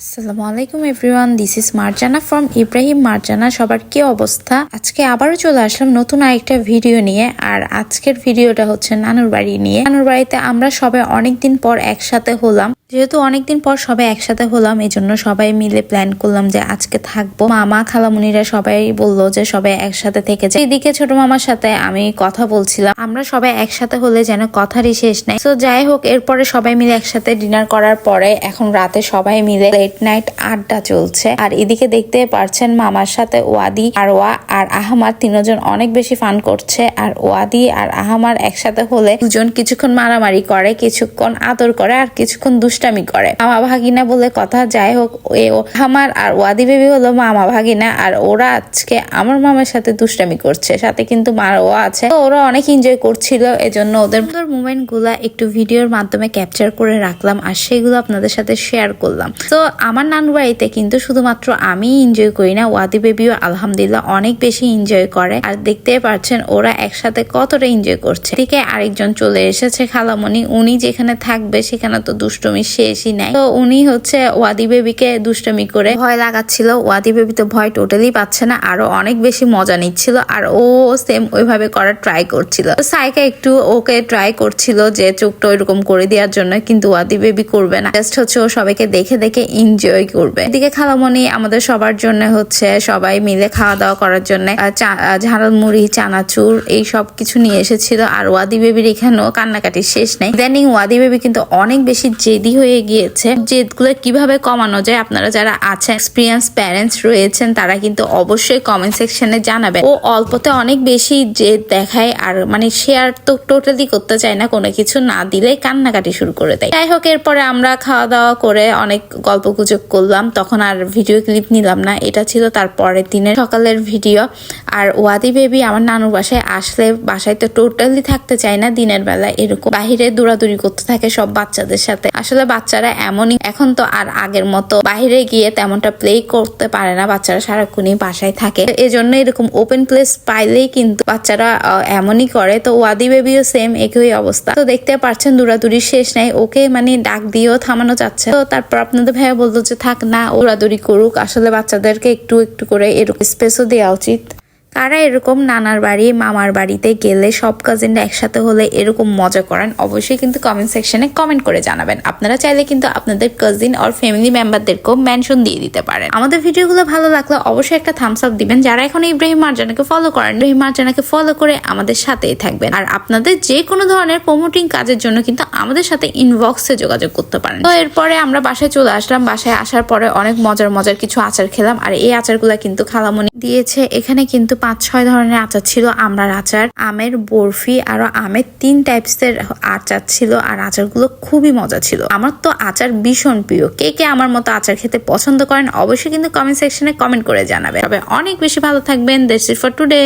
আসসালামু আলাইকুম everyone this is Marjana from Ibrahim Marjana সবার কি অবস্থা? আজকে আবারও চলে আসলাম নতুন আরেকটা ভিডিও নিয়ে, আর আজকের ভিডিওটা হচ্ছে নানুর বাড়ি নিয়ে। নানুর বাড়িতে আমরা সবাই অনেকদিন পর একসাথে হলাম। যেহেতু অনেকদিন পর সবাই একসাথে হলাম এই জন্য সবাই মিলে প্ল্যান করলাম যে আজকে থাকব। মামা খালামুনিরা সবাই বলল যে সবাই একসাথে থেকে যায় এদিকে ছোট মামার সাথে আমি কথা বলছিলাম। আমরা সবাই একসাথে হলে যেন কথারই শেষ নাই। তো যাই হোক, এরপরে সবাই মিলে একসাথে ডিনার করার পরে এখন রাতে সবাই মিলে লেট নাইট আড্ডা চলছে। আর এদিকে দেখতে পারছেন মামার সাথে ওয়াদি আর ওয়া আর আহমার তিনজন অনেক বেশি ফান করছে। আর ওয়াদি আর আহমার একসাথে হলে দুজন কিছুক্ষণ মারামারি করে, কিছুক্ষণ আদর করে, আর কিছুক্ষণ দুষ্টামি করে। মামা ভাগিনা বলে কথা, যাই হোক আহমার আর ওয়াদি বেবি হলো মামা ভাগিনা, আর ওরা আজকে আমার মামার সাথে দুষ্টামি করছে। সাথে কিন্তু মারও আছে। ওরা অনেক এনজয় করছিল, এজন্য ওদের মুভমেন্টগুলা একটু ভিডিওর মাধ্যমে ক্যাপচার করে রাখলাম, আর সেগুলো আপনাদের সাথে শেয়ার করলাম। তো আমার নানু বাড়িতে কিন্তু শুধুমাত্র আমি এনজয় করি না, ওয়াদি বেবিও আলহামদুলিল্লাহ অনেক বেশি এনজয় করে। আর দেখতে পাচ্ছেন, ওরা একসাথে কতটা এনজয় করছে। এদিকে আরেকজন চলে এসেছে খালামণি, উনি যেখানে থাকবে, সেখানে তো দুষ্টমি শেষই নাই। তো উনি হচ্ছে ওয়াদি বেবিকে দুষ্টমি করে ভয় লাগাচ্ছিল। ওয়াদি বেবি তো ভয় টোটালি পাচ্ছে না, আরও অনেক বেশি মজা নিচ্ছিল, আর ও সেম ওইভাবে করার ট্রাই করছিল। সাইকা একটু ওকে ট্রাই করছিল যে চোখটা ওইরকম করে দেওয়ার জন্য, কিন্তু ওয়াদি বেবি করবে না। জাস্ট হচ্ছে ও সবাইকে দেখে দেখে এনজয় করবে। এদিকে খালামণি আমাদের সবার জন্য হচ্ছে সবাই মিলে খাওয়া দাওয়া করার জন্য ঝাল, মুড়ি, চানাচুর এই সব কিছু নিয়ে এসেছিল, আর ওয়াদি বেবির এখানেও কান্নাকাটি শেষ নেই। ইদানিং ওয়াদি বেবি কিন্তু অনেক বেশি জেদি হয়ে গিয়েছে। জেদগুলো কীভাবে কমানো যায়, আপনারা যারা আছেন এক্সপিরিয়েন্স প্যারেন্টস রয়েছেন, তারা কিন্তু অবশ্যই কমেন্ট সেকশনে জানাবেন। ও অল্পতে অনেক বেশি জেদ দেখায় আর মানে শেয়ার তো টোটালি করতে চায় না, কোনো কিছু না দিলে কান্নাকাটি শুরু করে দেয়। যাই হোক, এরপরে আমরা খাওয়া দাওয়া করে অনেক গল্প গুজব করলাম। তখন আর ভিডিও ক্লিপ নিলাম না, এটা ছিল তার পরের দিনের সকালের ভিডিও আর ওয়াদি বেবি আমার নানুর বাসায় আসলে বাসায় তো টোটালি থাকতে চায় না দিনের বেলা, এরকম বাহিরে দৌড়াদৌড়ি করতে থাকে সব বাচ্চাদের সাথে। আসলে বাচ্চারা এমনই এখন তো আর আগের মতো বাইরে গিয়ে তেমনটা প্লে করতে পারে না, বাচ্চারা সারাক্ষণই বাসায় থাকে। এজন্য এরকম ওপেন প্লেস পাইলেই কিন্তু বাচ্চারা এমনই করে। তো ওয়াদি বেবিও সেম একই অবস্থা। তো দেখতে পারছেন দৌড়াদৌড়ি শেষ নাই। ওকে মানে ডাক দিয়েও থামানো যাচ্ছে। তো তারপর আপনাদের ভাইয়া বলতো যে, থাক, না, দৌড়াদৌড়ি করুক। আসলে বাচ্চাদেরকে একটু একটু করে এরকম স্পেসও দেওয়া উচিত। কারা এরকম নানার বাড়ি, মামার বাড়িতে গেলে সব কাজিনরা একসাথে হলে এরকম মজা করেন, অবশ্যই কিন্তু কমেন্ট সেকশনে কমেন্ট করে জানাবেন। আপনারা চাইলে কিন্তু আপনাদের কাজিন আর ফ্যামিলি মেম্বারদেরকেও মেনশন দিয়ে দিতে পারেন। আমাদের ভিডিওগুলো ভালো লাগলে অবশ্যই একটা থামস আপ দিবেন। যারা এখন ইব্রাহিম মার্জানাকে ফলো করেন, ইব্রাহিম মার্জানাকে ফলো করে আমাদের সাথেই থাকবেন। আর আপনাদের যে কোনো ধরনের প্রমোটিং কাজের জন্য কিন্তু আমাদের সাথে ইনবক্সে যোগাযোগ করতে পারেন। তো এরপরে আমরা বাসায় চলে আসলাম। বাসায় আসার পরে অনেক মজার মজার কিছু আচার খেলাম। আর এই আচারগুলো কিন্তু খালামণি দিয়েছে। এখানে কিন্তু পাঁচ, ছয় ধরনের আচার ছিল। আমরার আচার, আমের বরফি, আর আমের তিন টাইপসের আচার ছিল আর আচারগুলো খুবই মজা ছিল। আমার তো আচার ভীষণ প্রিয়। কে কে আমার মতো আচার খেতে পছন্দ করেন অবশ্যই কিন্তু কমেন্ট সেকশনে কমেন্ট করে জানাবেন। তবে অনেক বেশি ভালো থাকবেন। দেশ ফর টুডে.